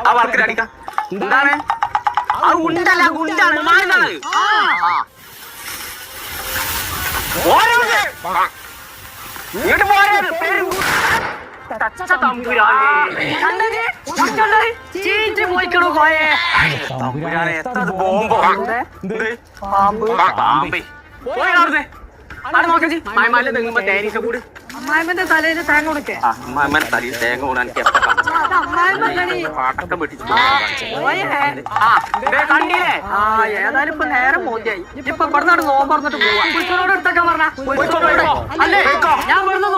ആ വർക്കിൽ അടിക്കാം. എന്താണ് അത് ഉണ്ടല്ല ഗുണ്ടാണ് മാറുന്നത്. ഇങ്ങോട്ട് പോരരുത്. പാമ്പ് പാമ്പേ. പോയി. അവിടെ നോക്കി മായമാലിൽ തെങ്ങുമ്പോ തേനീച്ച കൂട് അമ്മായിമ്മന്റെ തലയിൽ തേങ്ങ കൊടുക്കേ ആ അമ്മാമ്മ തലയിൽ തേങ്ങ കൂടാൻ അമ്മായിമ്മ പടക്കം വെട്ടിച്ച് കണ്ടില്ലേ? ആ ഏതായാലും ഇപ്പൊ നേരം മോദിയായി ഇപ്പൊ ഇവിടെ നോമ്പ് നോമ്പറന്നിട്ട് പോവാ. പുൽസനോട് എടുത്തൊക്കെ പറഞ്ഞ. അല്ലേ? ഞാൻ ഇവിടുന്ന്